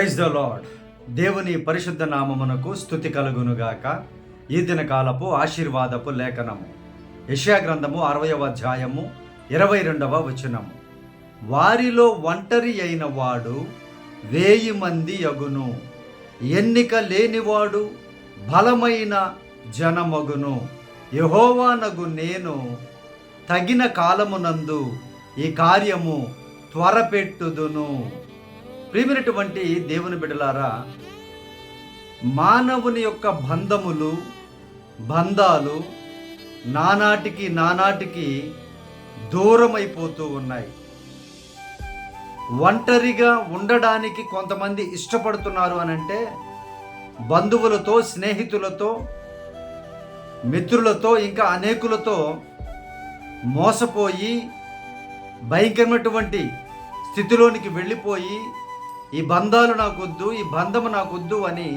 Praise the lord దేవుని పరిశుద్ధ నామమునకు స్థుతి కలుగునుగాక. ఈ దిన కాలపు ఆశీర్వాదపు లేఖనము. యెషయా గ్రంథము అరవయవ అధ్యాయము ఇరవై రెండవ వచనము. వారిలో ఒంటరి అయిన వాడు వేయి మంది యగును ఎన్నిక లేనివాడు బలమైన జనమగును. యహోవానగు నేను తగిన కాలమునందు ఈ కార్యము త్వరపెట్టుదును. ప్రియమైనటువంటి దేవుని బిడ్డలారా మానవుని యొక్క బంధములు బంధాలు నానాటికి నానాటికి దూరమైపోతూ ఉన్నాయి. ఒంటరిగా ఉండడానికి కొంతమంది ఇష్టపడుతున్నారు అని అంటే బంధువులతో స్నేహితులతో మిత్రులతో ఇంకా అనేకులతో మోసపోయి భయంకరమైనటువంటి స్థితిలోనికి వెళ్ళిపోయి ఈ బంధాలు నాకొద్దు ఈ బంధము నాకొద్దు అని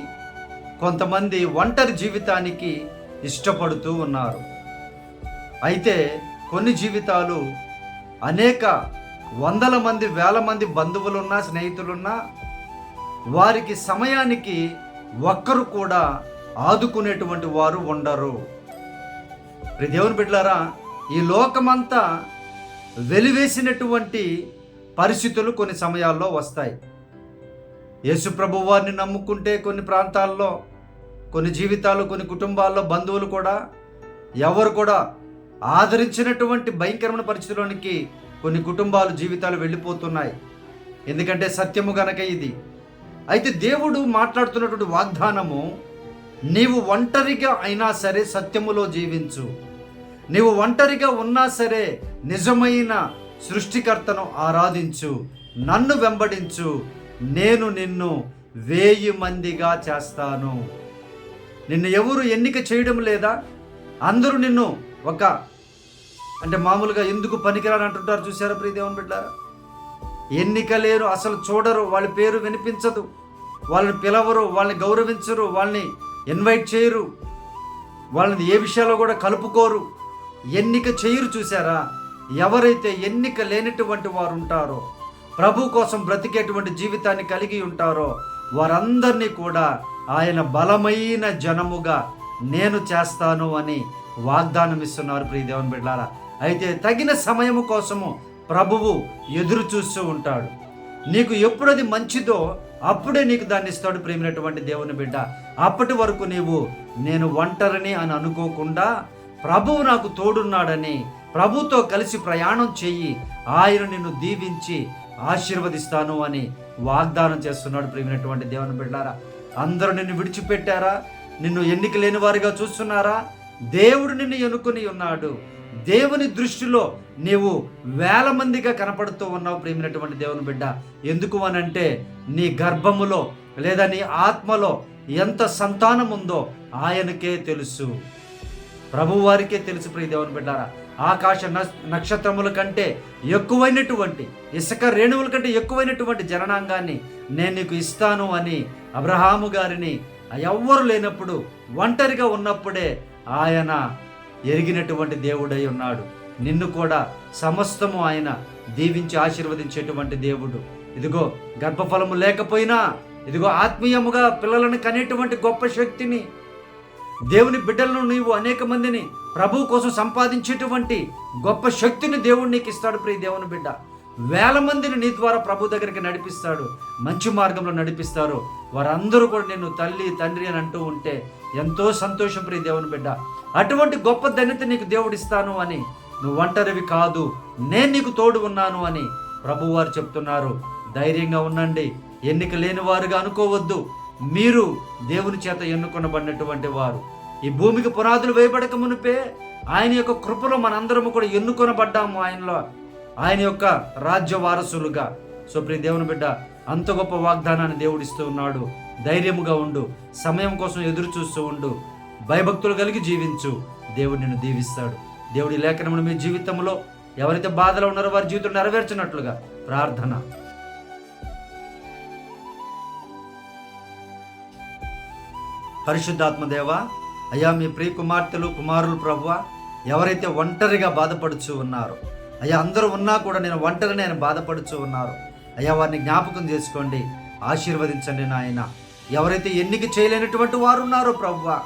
కొంతమంది ఒంటరి జీవితానికి ఇష్టపడుతూ ఉన్నారు. అయితే కొన్ని జీవితాలు అనేక వందల మంది వేల మంది బంధువులున్నా స్నేహితులున్నా వారికి సమయానికి ఒక్కరు కూడా ఆదుకునేటువంటి వారు ఉండరు. దేవుని బిడ్డలారా ఈ లోకమంతా వెలివేసినటువంటి పరిస్థితులు కొన్ని సమయాల్లో వస్తాయి. యేసుప్రభు వారిని నమ్ముకుంటే కొన్ని ప్రాంతాల్లో కొన్ని జీవితాలు కొన్ని కుటుంబాల్లో బంధువులు కూడా ఎవరు కూడా ఆదరించినటువంటి భయంకరమైన పరిస్థితుల్లోనికి కొన్ని కుటుంబాలు జీవితాలు వెళ్ళిపోతున్నాయి. ఎందుకంటే సత్యము గనక ఇది. అయితే దేవుడు మాట్లాడుతున్నటువంటి వాగ్దానము నీవు ఒంటరిగా అయినా సరే సత్యములో జీవించు. నీవు ఒంటరిగా ఉన్నా సరే నిజమైన సృష్టికర్తను ఆరాధించు. నన్ను వెంబడించు. నేను నిన్ను వేయి మందిగా చేస్తాను. నిన్ను ఎవరు ఎన్నిక చేయడం లేదా? అందరూ నిన్ను ఒక అంటే మామూలుగా ఎందుకు పనికిరాని అంటుంటారు చూసారా ప్రియ బిడ్డారా? ఎన్నిక లేరు అసలు చూడరు వాళ్ళ పేరు వినిపించదు. వాళ్ళని పిలవరు వాళ్ళని గౌరవించరు వాళ్ళని ఇన్వైట్ చేయరు. వాళ్ళని ఏ విషయాల్లో కూడా కలుపుకోరు. ఎన్నిక చేయరు చూసారా ఎవరైతే ఎన్నిక లేనటువంటి వారు ఉంటారో ప్రభు కోసం బ్రతికేటువంటి జీవితాన్ని కలిగి ఉంటారో వారందరినీ కూడా ఆయన బలమైన జనముగా నేను చేస్తాను అని వాగ్దానం ఇస్తున్నారు ప్రియ దేవుని బిడ్డారా అయితే తగిన సమయము కోసము ప్రభువు ఎదురు చూస్తూ ఉంటాడు. నీకు ఎప్పుడది మంచిదో అప్పుడే నీకు దాన్ని ఇస్తాడు ప్రేమినటువంటి దేవుని బిడ్డ. అప్పటి వరకు నీవు నేను ఒంటరిని అని అనుకోకుండా ప్రభువు నాకు తోడున్నాడని ప్రభుతో కలిసి ప్రయాణం చెయ్యి ఆయన నిన్ను దీవించి ఆశీర్వదిస్తాను అని వాగ్దానం చేస్తున్నాడు ప్రేమినటువంటి దేవుని బిడ్డారా అందరూ నిన్ను విడిచిపెట్టారా? నిన్ను ఎన్నిక లేని వారిగా చూస్తున్నారా? దేవుడు నిన్ను ఎన్నుకుని ఉన్నాడు. దేవుని దృష్టిలో నీవు వేల మందిగా కనపడుతూ ఉన్నావు ప్రేమినటువంటి దేవుని బిడ్డ. ఎందుకు అనంటే నీ గర్భములో లేదా నీ ఆత్మలో ఎంత సంతానం ఉందో ఆయనకే తెలుసు. ప్రభువారికే తెలుసు ప్రియ దేవుని బిడ్డారా ఆకాశ నక్షత్రముల కంటే ఎక్కువైనటువంటి ఇసుక రేణువుల కంటే ఎక్కువైనటువంటి జననాంగాన్ని నేను నీకు ఇస్తాను అని అబ్రహాము గారిని ఎవ్వరు లేనప్పుడు ఒంటరిగా ఉన్నప్పుడే ఆయన ఎరిగినటువంటి దేవుడై ఉన్నాడు. నిన్ను కూడా సమస్తము ఆయన దీవించి ఆశీర్వదించేటువంటి దేవుడు. ఇదిగో గర్భఫలము లేకపోయినా ఇదిగో ఆత్మీయముగా పిల్లలను కనేటువంటి గొప్ప శక్తిని దేవుని బిడ్డలను నీవు అనేక మందిని ప్రభు కోసం సంపాదించేటువంటి గొప్ప శక్తిని దేవుడు నీకు ఇస్తాడు ప్రియ దేవుని బిడ్డ. వేల మందిని నీ ద్వారా ప్రభు దగ్గరికి నడిపిస్తాడు. మంచి మార్గంలో నడిపిస్తారు. వారందరూ కూడా నిన్ను తల్లి తండ్రి అని అంటూ ఉంటే ఎంతో సంతోషం ప్రియ దేవుని బిడ్డ. అటువంటి గొప్ప ధన్యత నీకు దేవుడిస్తాను అని నువ్వు ఒంటరివి కాదు. నేను నీకు తోడు ఉన్నాను అని ప్రభువారు చెప్తున్నారు. ధైర్యంగా ఉండండి. ఎన్నిక లేని వారుగా అనుకోవద్దు. మీరు దేవుని చేత ఎన్నుకొనబడినటువంటి వారు. ఈ భూమికి పునాదులు వేయబడక మునిపే ఆయన యొక్క కృపలో మనందరము కూడా ఎన్నుకొనబడ్డాము ఆయనలో. ఆయన యొక్క రాజ్య వారసులుగా. సో ప్రియ దేవుని బిడ్డ అంత గొప్ప వాగ్దానాన్ని దేవుడు ఇస్తూ ఉన్నాడు. ధైర్యముగా ఉండు. సమయం కోసం ఎదురు చూస్తూ ఉండు. భయభక్తులు కలిగి జీవించు. దేవుడు నిన్ను దీవిస్తాడు. దేవుడి లేఖనమును మీ జీవితంలో ఎవరైతే బాధలో ఉన్నారో వారి జీవితం నెరవేర్చినట్లుగా. ప్రార్థన. పరిశుద్ధాత్మదేవ అయ్యా మీ ప్రియ కుమార్తెలు కుమారులు ప్రభువ ఎవరైతే ఒంటరిగా బాధపడుచు ఉన్నారో అయ్యా అందరూ ఉన్నా కూడా నేను ఒంటరిని ఆయన బాధపడుచు ఉన్నారు. అయ్యా వారిని జ్ఞాపకం చేసుకోండి ఆశీర్వదించండి నాయన. ఎవరైతే ఎన్నిక చేయలేనటువంటి వారు ఉన్నారో ప్రభువా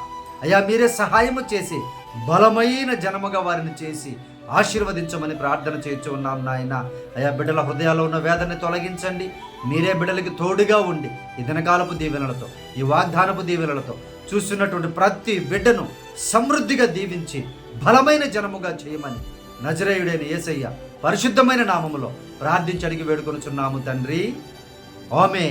అయ్యా మీరే సహాయము చేసి బలమైన జనముగా వారిని చేసి ఆశీర్వదించమని ప్రార్థన చేయించు ఉన్నాం నాయన. అయా బిడ్డల హృదయాల్లో ఉన్న వేదనని తొలగించండి. మీరే బిడ్డలకి తోడుగా ఉండి ఈ దినకాలపు దీవెనలతో ఈ వాగ్దానపు దీవెనలతో చూస్తున్నటువంటి ప్రతి బిడ్డను సమృద్ధిగా దీవించి బలమైన జనముగా చేయమని నజరేయుడైన యేసయ్య పరిశుద్ధమైన నామములో ప్రార్థించడికి వేడుకొనుచున్నాము తండ్రి. ఆమె